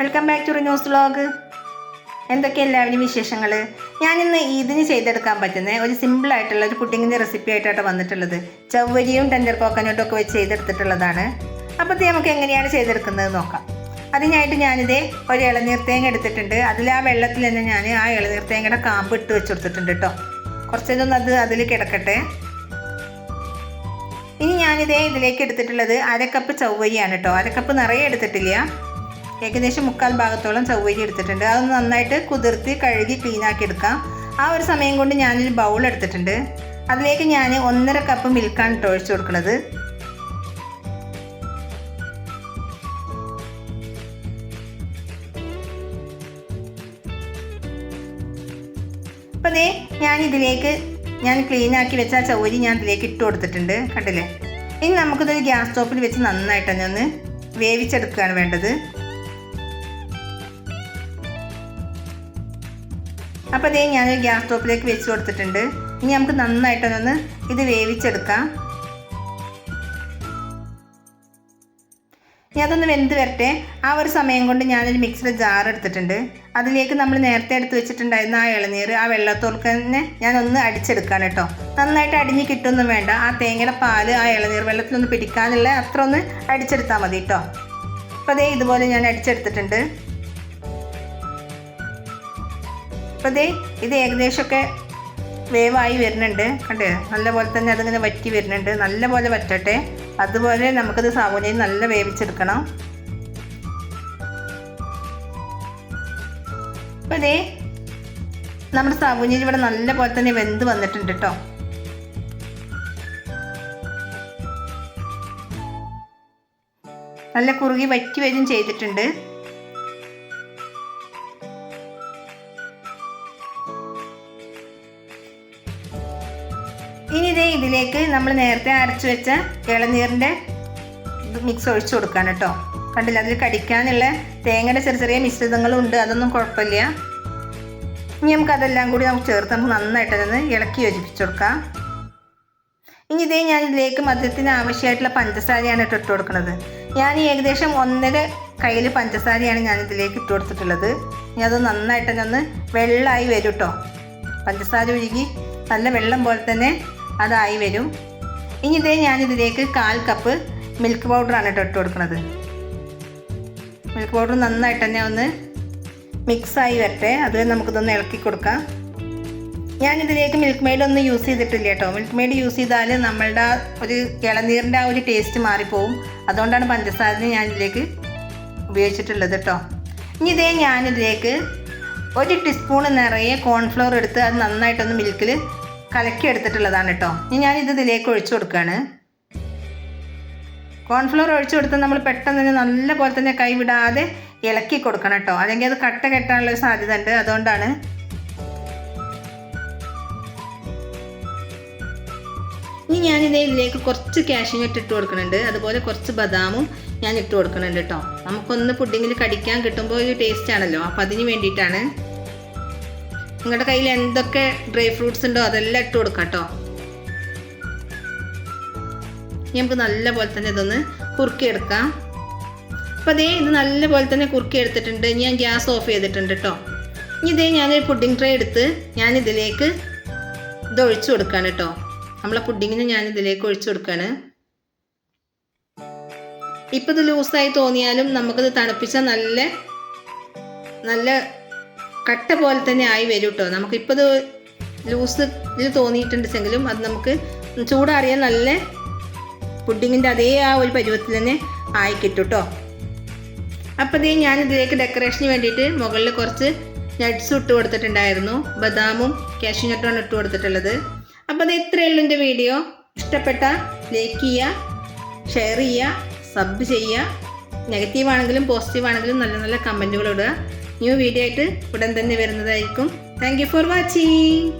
Welcome back to news vlog എന്തൊക്കെ എല്ലാവരും വിശേഷങ്ങൾ ഞാനിന്ന് ഇതിന് ചെയ്തെടുക്കാൻ പറ്റുന്ന ഒരു സിമ്പിൾ ആയിട്ടുള്ള ഒരു പുഡിങ്ങിന്റെ റെസിപ്പി ആയിട്ടാണ് വന്നിട്ടുള്ളത്. ചവ്വരിയും ടെൻഡർ കോക്കനട്ടും ഒക്കെ വെച്ച് ചെയ്തെടുത്തിട്ടുള്ളതാണ്. അപ്പോൾ ഇത് നമുക്ക് എങ്ങനെയാണ് ചെയ്തെടുക്കുന്നത് നോക്കാം. അതിനായിട്ട് ഞാനിത് ഒരു ഇളനീർ തേങ്ങ എടുത്തിട്ടുണ്ട്. അതിൽ ആ വെള്ളത്തിൽ തന്നെ ഞാൻ ആ ഇളനീർ തേങ്ങയുടെ കാമ്പ് ഇട്ട് വെച്ച് കൊടുത്തിട്ടുണ്ട് കേട്ടോ കുറച്ചൊന്നും അത് അതിൽ കിടക്കട്ടെ. ഇനി ഞാനിതേ ഇതിലേക്ക് എടുത്തിട്ടുള്ളത് അരക്കപ്പ് ചവ്വരിയാണ് കേട്ടോ അരക്കപ്പ് നിറയെ എടുത്തിട്ടില്ല. ഏകദേശം മുക്കാൽ ഭാഗത്തോളം ചവ്വരി എടുത്തിട്ടുണ്ട്. അതൊന്ന് നന്നായിട്ട് കുതിർത്തി കഴുകി ക്ലീൻ ആക്കി എടുക്കാം. ആ ഒരു സമയം കൊണ്ട് ഞാനൊരു ബൗൾ എടുത്തിട്ടുണ്ട്. അതിലേക്ക് ഞാൻ ഒന്നര കപ്പ് മിൽക്കാണ് ഇട്ട് ഒഴിച്ചു കൊടുക്കുന്നത്. അപ്പോൾ ദേ ഞാൻ ഇതിലേക്ക് ഞാൻ ക്ലീൻ ആക്കി വെച്ച ആ ചൗരി ഞാൻ ഇതിലേക്ക് ഇട്ട് കൊടുത്തിട്ടുണ്ട്. കണ്ടില്ലേ? ഇനി നമുക്കിതൊരു ഗ്യാസ് സ്റ്റോപ്പിൽ വെച്ച് നന്നായിട്ട് തന്നെ ഒന്ന് വേവിച്ചെടുക്കുകയാണ് വേണ്ടത്. അപ്പോൾ അതേ ഞാൻ ഗ്യാസ് സ്റ്റോപ്പിലേക്ക് വെച്ച് കൊടുത്തിട്ടുണ്ട്. ഇനി നമുക്ക് നന്നായിട്ടൊന്ന് ഇത് വേവിച്ചെടുക്കാം. ഇനി അതൊന്ന് വെന്ത് വരട്ടെ. ആ ഒരു സമയം കൊണ്ട് ഞാനൊരു മിക്സിയുടെ ജാർ എടുത്തിട്ടുണ്ട്. അതിലേക്ക് നമ്മൾ നേരത്തെ എടുത്ത് വെച്ചിട്ടുണ്ടായിരുന്ന ആ ഇളനീർ ആ വെള്ളത്തോൾക്ക് തന്നെ ഞാനൊന്ന് അടിച്ചെടുക്കാണ് കേട്ടോ. നന്നായിട്ട് അടിഞ്ഞ് കിട്ടുമൊന്നും വേണ്ട. ആ തേങ്ങയുടെ പാൽ ആ ഇളനീർ വെള്ളത്തിലൊന്ന് പിടിക്കാനുള്ള അത്ര ഒന്ന് അടിച്ചെടുത്താൽ മതി കേട്ടോ. അപ്പോൾ അതേ ഇതുപോലെ ഞാൻ അടിച്ചെടുത്തിട്ടുണ്ട്. അപ്പോൾ ദേ ഇത് ഏകദേശമൊക്കെ വേവായി വരുന്നുണ്ട്. കണ്ടേ? നല്ലപോലെ തന്നെ അതിങ്ങനെ വറ്റി വരുന്നുണ്ട്. നല്ലപോലെ വറ്റട്ടെ. അതുപോലെ നമുക്കത് സാബുനയിൽ നല്ല വേവിച്ചെടുക്കണം. അപ്പോൾ ദേ നമ്മുടെ സാബുനയിൽ ഇവിടെ നല്ല പോലെ തന്നെ വെന്ത് വന്നിട്ടുണ്ട് കേട്ടോ നല്ല കുറുകി വറ്റി വരും ചെയ്തിട്ടുണ്ട്. ഇനി ഇതേ ഇതിലേക്ക് നമ്മൾ നേരത്തെ അരച്ചു വെച്ച ഇളനീറിന്റെ മിക്സ് ഒഴിച്ചു കൊടുക്കാൻ കേട്ടോ. കണ്ടില്ല? അതിൽ കടിക്കാനുള്ള തേങ്ങയുടെ ചെറിയ ചെറിയ മിശ്രിതങ്ങളുണ്ട് അതൊന്നും കുഴപ്പമില്ല. ഇനി നമുക്ക് അതെല്ലാം കൂടി നമുക്ക് ചേർത്ത് നമുക്ക് നന്നായിട്ട് അതൊന്ന് ഇളക്കി യോജിപ്പിച്ചു കൊടുക്കാം. ഇനി ഇതേ ഞാൻ ഇതിലേക്ക് മധ്യത്തിന് ആവശ്യമായിട്ടുള്ള പഞ്ചസാരയാണ് ഇട്ട് ഇട്ട് കൊടുക്കുന്നത്. ഞാൻ ഏകദേശം ഒന്നര കയ്യിൽ പഞ്ചസാരയാണ് ഞാൻ ഇതിലേക്ക് ഇട്ട് കൊടുത്തിട്ടുള്ളത്. ഇനി അത് നന്നായിട്ട് ഒന്ന് വെള്ളമായി വരും കേട്ടോ. പഞ്ചസാര ഒഴുകി നല്ല വെള്ളം പോലെ തന്നെ അതായി വരും. ഇനി ഇതേ ഞാനിതിലേക്ക് കാൽ കപ്പ് മിൽക്ക് പൗഡറാണ് കേട്ടോ ഇട്ട് കൊടുക്കുന്നത് മിൽക്ക് പൗഡർ നന്നായിട്ട് തന്നെ ഒന്ന് മിക്സായി വരട്ടെ. അത് നമുക്കിതൊന്ന് ഇളക്കി കൊടുക്കാം. ഞാനിതിലേക്ക് മിൽക്ക് മെയ്ഡ് ഒന്നും യൂസ് ചെയ്തിട്ടില്ല കേട്ടോ. മിൽക്ക് മെയ്ഡ് യൂസ് ചെയ്താൽ നമ്മളുടെ ഒരു ഇളനീറിന്റെ ആ ഒരു ടേസ്റ്റ് മാറിപ്പോവും. അതുകൊണ്ടാണ് പഞ്ചസാര ഞാൻ ഇതിലേക്ക് ഉപയോഗിച്ചിട്ടുള്ളത് കേട്ടോ. ഇനി ഇതേ ഞാനിതിലേക്ക് ഒരു ടീസ്പൂൺ നിറയെ കോൺഫ്ലോർ എടുത്ത് അത് നന്നായിട്ടൊന്ന് മിൽക്കിൽ കലക്കി എടുത്തിട്ടുള്ളതാണ് കേട്ടോ. ഇനി ഞാനിത് ഇതിലേക്ക് ഒഴിച്ചു കൊടുക്കുകയാണ്. കോൺഫ്ലോർ ഒഴിച്ചു കൊടുത്ത് നമ്മൾ പെട്ടെന്ന് തന്നെ നല്ല പോലെ തന്നെ കൈവിടാതെ ഇളക്കി കൊടുക്കണം കേട്ടോ. അല്ലെങ്കിൽ അത് കട്ട കെട്ടാനുള്ള സാധ്യത ഉണ്ട് അതുകൊണ്ടാണ് ഇനി ഞാൻ ഇതിലേക്ക് കുറച്ച് കാഷ്യൂനട്ട് ഇട്ട് കൊടുക്കുന്നുണ്ട്. അതുപോലെ കുറച്ച് ബദാമും ഞാൻ ഇട്ട് കൊടുക്കുന്നുണ്ട് കേട്ടോ. നമുക്കൊന്ന് പുഡിങ്ങിൽ കടിക്കാൻ കിട്ടുമ്പോൾ ഒരു ടേസ്റ്റ് ആണല്ലോ. അപ്പം അതിന് വേണ്ടിയിട്ടാണ്. നിങ്ങളുടെ കയ്യിൽ എന്തൊക്കെ ഡ്രൈ ഫ്രൂട്ട്സ് ഉണ്ടോ അതെല്ലാം ഇട്ട് കൊടുക്കാം കേട്ടോ. നമുക്ക് നല്ല പോലെ തന്നെ ഇതൊന്ന് കുറുക്കിയെടുക്കാം. അപ്പോൾ അതേ ഇത് നല്ല പോലെ തന്നെ കുറുക്കി എടുത്തിട്ടുണ്ട് ഞാൻ ഗ്യാസ് ഓഫ് ചെയ്തിട്ടുണ്ട് കേട്ടോ. ഇനി ഇതേ ഞാനൊരു പുഡിംഗ് ട്രേ എടുത്ത് ഞാൻ ഇതിലേക്ക് ഇത് ഒഴിച്ചു കൊടുക്കുകയാണ് കേട്ടോ. നമ്മളെ പുഡിങ്ങിന് ഞാൻ ഇതിലേക്ക് ഒഴിച്ചു കൊടുക്കുകയാണ് ഇപ്പം ഇത് ലൂസായി തോന്നിയാലും നമുക്കത് തണുപ്പിച്ചാൽ നല്ല നല്ല കട്ട പോലെ തന്നെ ആയി വരും കേട്ടോ നമുക്കിപ്പോൾ ഇത് ലൂസ് ഇത് തോന്നിയിട്ടുണ്ടെങ്കിലും അത് നമുക്ക് ചൂടാറിയാൽ നല്ല പുഡിങ്ങിന്റെ അതേ ആ ഒരു പരുവത്തിൽ തന്നെ ആയി കിട്ടും കേട്ടോ അപ്പോൾ ഇതേ ഞാൻ ഇതിലേക്ക് ഡെക്കറേഷന് വേണ്ടിയിട്ട് മുകളിൽ കുറച്ച് നട്ട്സ് ഇട്ട് കൊടുത്തിട്ടുണ്ടായിരുന്നു. ബദാമും കാഷ്യൂ നട്ടുമാണ് ഇട്ട് കൊടുത്തിട്ടുള്ളത്. അപ്പോൾ അത് ഇത്രയേ ഉള്ളൂ എന്റെ വീഡിയോ. ഇഷ്ടപ്പെട്ട ലൈക്ക് ചെയ്യുക ഷെയർ ചെയ്യുക സബ് ചെയ്യുക. നെഗറ്റീവ് ആണെങ്കിലും പോസിറ്റീവ് ആണെങ്കിലും നല്ല നല്ല കമന്റുകൾ ഇടുക. ന്യൂ വീഡിയോ ആയിട്ട് ഉടൻ തന്നെ വരുന്നതായിരിക്കും. Thank for watching